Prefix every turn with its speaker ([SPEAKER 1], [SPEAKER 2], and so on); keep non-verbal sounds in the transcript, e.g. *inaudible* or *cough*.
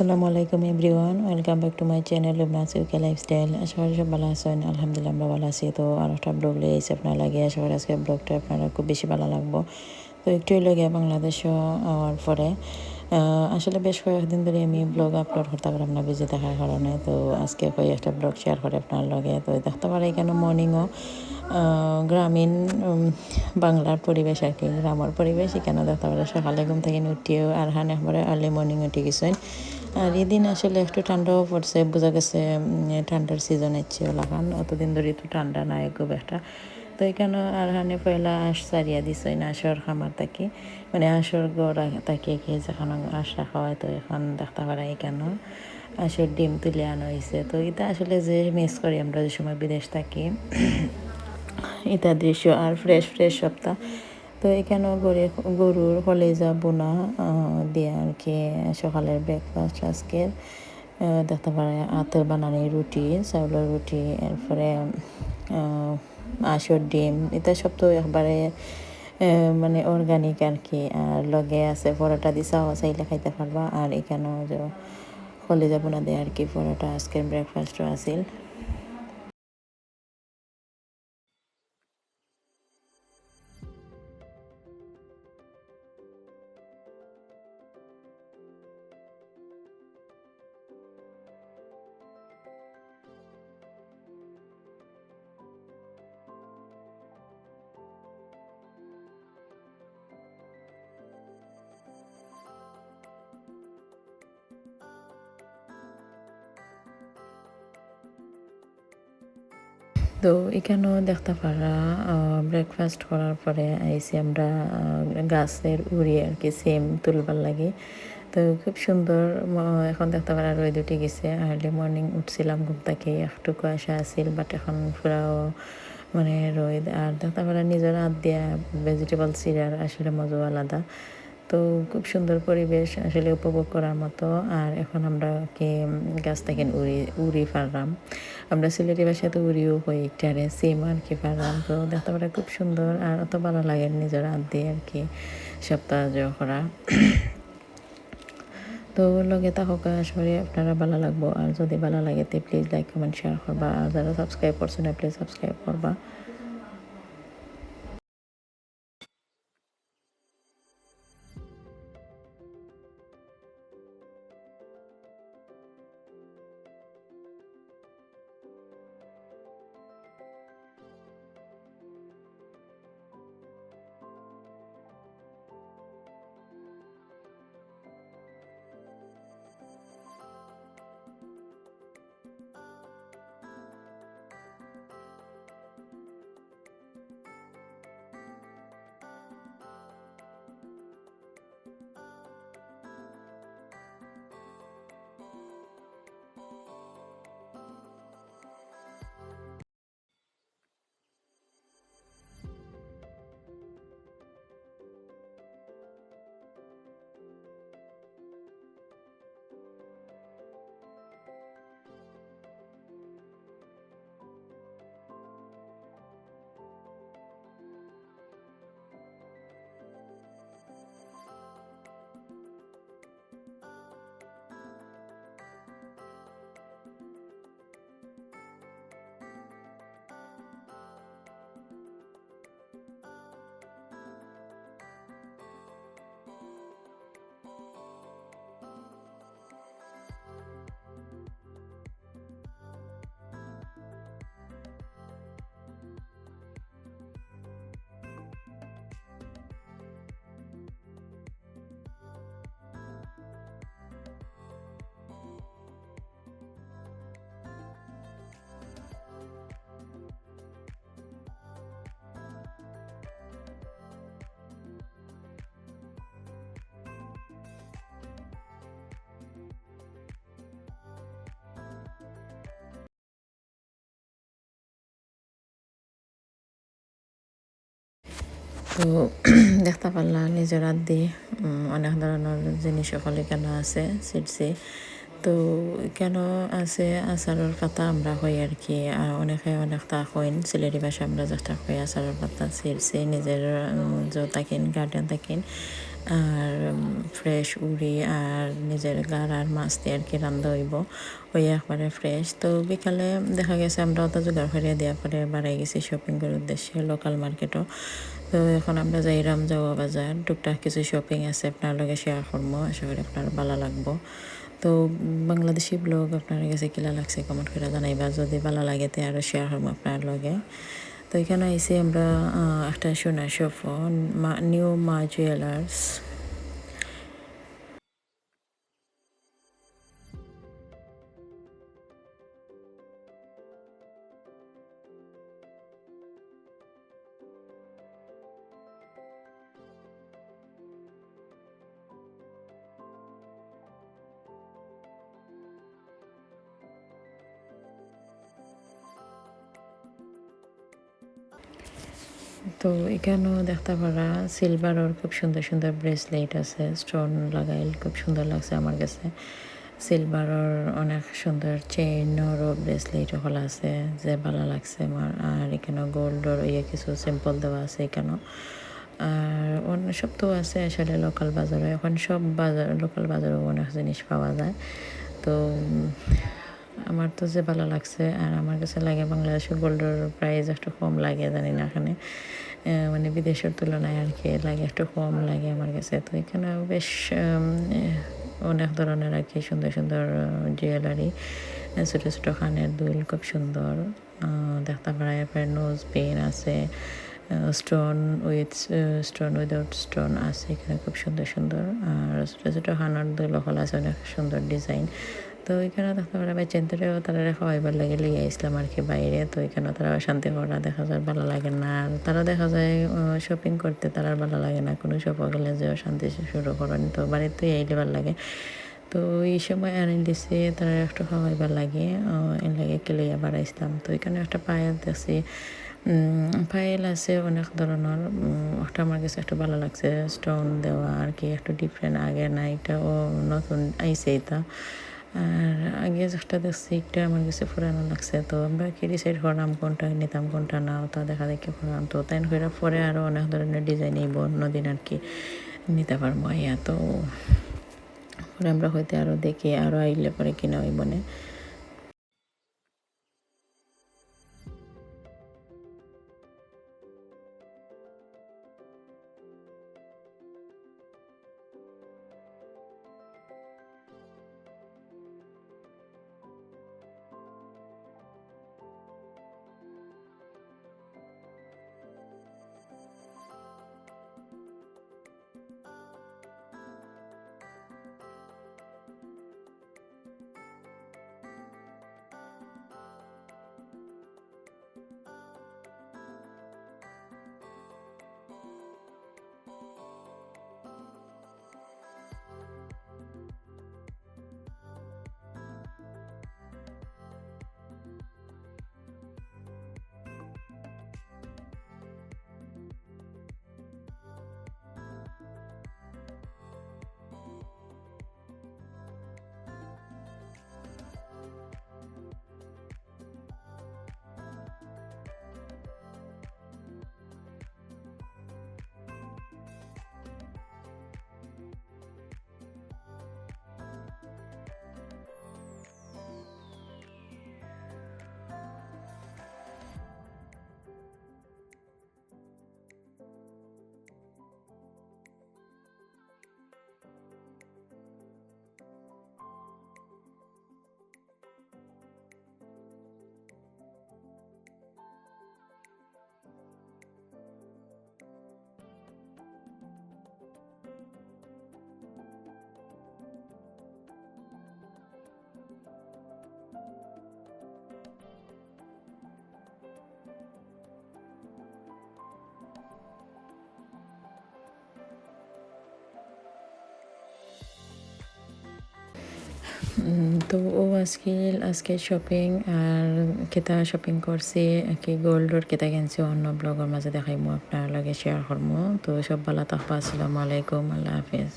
[SPEAKER 1] আসসালামু আলাইকুম everyone, welcome back to my channel Lubna's UK lifestyle. আশা করি সব ভালো আছেন, আলহামদুলিল্লাহ আমরা ভালো আছি। তো আর একটা ব্লগ লিয়েছি আপনার লাগে আশা করি আজকে ব্লগটা আপনারা খুব বেশি ভালো লাগবো। তো একটু লাগে বাংলাদেশও আওয়ার পরে আসলে বেশ কয়েকদিন ধরে আমি ব্লগ আপলোড করতে পারলাম না বিজি থাকার কারণে। তো আজকে কয়েকটা ব্লগ শেয়ার করে আপনার লগে। তো দেখতে পারে এখানে মর্নিংও গ্রামীণ বাংলার পরিবেশ আর কি। গ্রামের পরিবেশ, এখানে দেখতে পারে সকালে ঘুম থেকে উঠিও আর হান একবারে আর্লি মর্নিং উঠে গেছেন আর এদিন আসলে একটু ঠান্ডাও পড়ছে, বোঝা গেছে ঠান্ডার সিজন হচ্ছে লাগান অতদিন ধরে তো ঠান্ডা নাই, খুব একটা। তো এখানে আর হানে পয়লা আশ সারিয়া দিছে না আসর খামার থাকি। মানে আসর গড় তাকিয়ে খেয়ে যখন আশ রাখা হয় তো এখন দেখতে পারা এখানে। আসর ডিম তুলে আনা হয়েছে তো এটা আসলে যে মিস করি আমরা যে সময় বিদেশ থাকি, *clears throat* এটা দৃশ্য আর ফ্রেশ ফ্রেশ সপ্তাহ। তো এখানেও গরু গরুর কলেজা বোনা দিয়ে আর কি সকালের ব্রেকফাস্ট আজকের দেখতে পারে আতের বানানি রুটি, চাউলের রুটি, এরপরে আঁশর ডিম, এটা সব তো একবারে মানে অর্গানিক আর কি, আর লগে আছে পরোটা দি চাও চাইলে খাইতে পারবা, আর এখানেও যে কলেজা বোনা দিয়ে আর কি পরোটা, আজকের ব্রেকফাস্টও আছিল। তো এখানেও দেখতে পারা ব্রেকফাস্ট করার পরে আইসি আমরা গাছের উড়ি আর কি সেম তুলবার লাগে। তো খুব সুন্দর এখন দেখতে পারা রোদ উঠে গেছে। আর্লি মর্নিং উঠছিলাম, ঘুম থেকে একটু কুয়াশা আছিল বাট এখন পুরাও মানে রোদ। আর দেখতে পারা নিজের হাত দিয়া ভেজিটেবল সিরার আসলে মজাও আলাদা। তো খুব সুন্দর পরিবেশ আসলে উপভোগ করার মতো। আর এখন আমরা কে গাছ থেকে উড়ি উড়ি পারলাম আমরা সিলেটি ভাষাতে উড়িও হই একটারে সেম আর কি পারলাম তো দেখতে পারে খুব সুন্দর আর অত ভালো লাগে নিজের হাত দিয়ে আর কি সপ্তাহ করা। *coughs* তো লগে থাকক আসলে আপনারা ভালো লাগবো। আর যদি ভালো লাগে তো প্লিজ লাইক কমেন্ট শেয়ার করবা। আর যারা সাবস্ক্রাইব করছেন প্লিজ সাবস্ক্রাইব করবা। তো *clears throat* দেখতে পারলাম নিজের হাত দিয়ে অনেক ধরনের জিনিস ওখানে কেন আছে সিটসি তো কেন আছে আচারের পাতা? আমরা হই আর কি অনেকে অনেক তা হইন সিলেটি ভাষা আমরা যেটা হই আচারের পাতা ছিঁড়ছি, নিজের যে থাকেন গার্ডেন থাকেন আর ফ্রেশ উড়ি আর নিজের গার আর মাছ দিয়ে আর কি রান্ধা হইব, ওই একবারে ফ্রেশ তো বিকালে দেখা গেছে আমরা অত জোগাড় করে দেওয়ার পরে বাড়াই গেছি শপিং করার উদ্দেশ্যে লোকাল মার্কেটও তো এখন আমরা যাইরাম যাওয়া বাজার, টুকটাক কিছু শপিং আছে, আপনার লগে শেয়ার করব, আশা করি আপনার ভালো লাগবো। তো বাংলাদেশি ব্লগ আপনার কাছে কিলা লাগছে কমেন্ট করে জানাইবা। যদি ভালো লাগে তে আরও শেয়ার করব আপনার লগে। তো এখানে আইসি আমরা একটা সোনা শপ নিউ মা জুয়েলার্স তো এখানেও দেখতে পারা সিলভারের খুব সুন্দর সুন্দর ব্রেসলেট আছে স্টোন লাগাইল খুব সুন্দর লাগছে আমার কাছে। সিলভারের অনেক সুন্দর চেইনেরও ব্রেসলেট হল আছে, যে ভালো লাগছে আমার। আর এখানে গোল্ডর ইয়ে কিছু সিম্পল দেওয়া আছে এখানেও। আর অন্য সব তো আছে আসলে লোকাল বাজারে, এখন সব বাজার লোকাল বাজারেও অনেক জিনিস পাওয়া যায়। তো আমার তো যে ভালো লাগছে, আর আমার কাছে লাগে বাংলাদেশের গোল্ডের প্রাইস একটু কম লাগে, জানি না এখানে মানে বিদেশের তুলনায় আর কি লাগে একটু কম লাগে আমার কাছে। তো এখানে বেশ অনেক ধরনের আর কি সুন্দর সুন্দর জুয়েলারি ছোটো ছোটো খানের দুল খুব সুন্দর দেখতে পারা এরপরে নোজ পেন আছে stone with stone without stone আছে, এখানে খুব সুন্দর সুন্দর, আর ছোটো ছোটো হানার দুল হল আছে, অনেক সুন্দর ডিজাইন তো ওইখানে ভাই চেন্তরেও তারা খাওয়াইবার লাগে লিয়ে আসলাম আর কি বাইরে, তো ওইখানে তারা শান্তি করা দেখা যায় ভালো লাগে না। আর তারা দেখা যায় শপিং করতে তারা ভালো লাগে না, কোনো শপ গেলে যে শান্তি শুরু করেন, তো বাড়িতে এইলে ভালো লাগে। তো এই সময় আনি দিছে তারা একটু খাওয়াইবার লাগে এর লাগে কেলিয়া বাড়াইছিলাম তো এখানে একটা পায়েল দেখছি ফাইল আছে অনেক ধরনের একটা আমার কাছে একটু ভালো লাগছে স্টোন দেওয়া আর কি, একটু ডিফারেন্ট আগে না এটাও নতুন আইসে এটা। আর আগে যেটা দেখছি, একটা আমার কাছে পুরানো লাগছে। তো আমরা কি ডিসাইড করলাম কোনটা নিতাম, কোনটা না? তা দেখা দেখে করলাম তো তাই করে পরে আরও অনেক ধরনের ডিজাইন এই অন্যদিন আর কি নিতে পারব। ইয়া, তো পরে আমরা হয়তো আরও দেখি আরও আইলে পরে কিনা ওই বনে। তো ও আজকে আজকে শপিং আর কেতা শপিং করছি কি গোল্ডর কেতা কিনছি, অন্য ব্লগের মাঝে দেখাইমো, আপনার লগে শেয়ার করব তো সব ভালো থাকবা, আসসালামু আলাইকুম, আল্লাহ হাফিজ।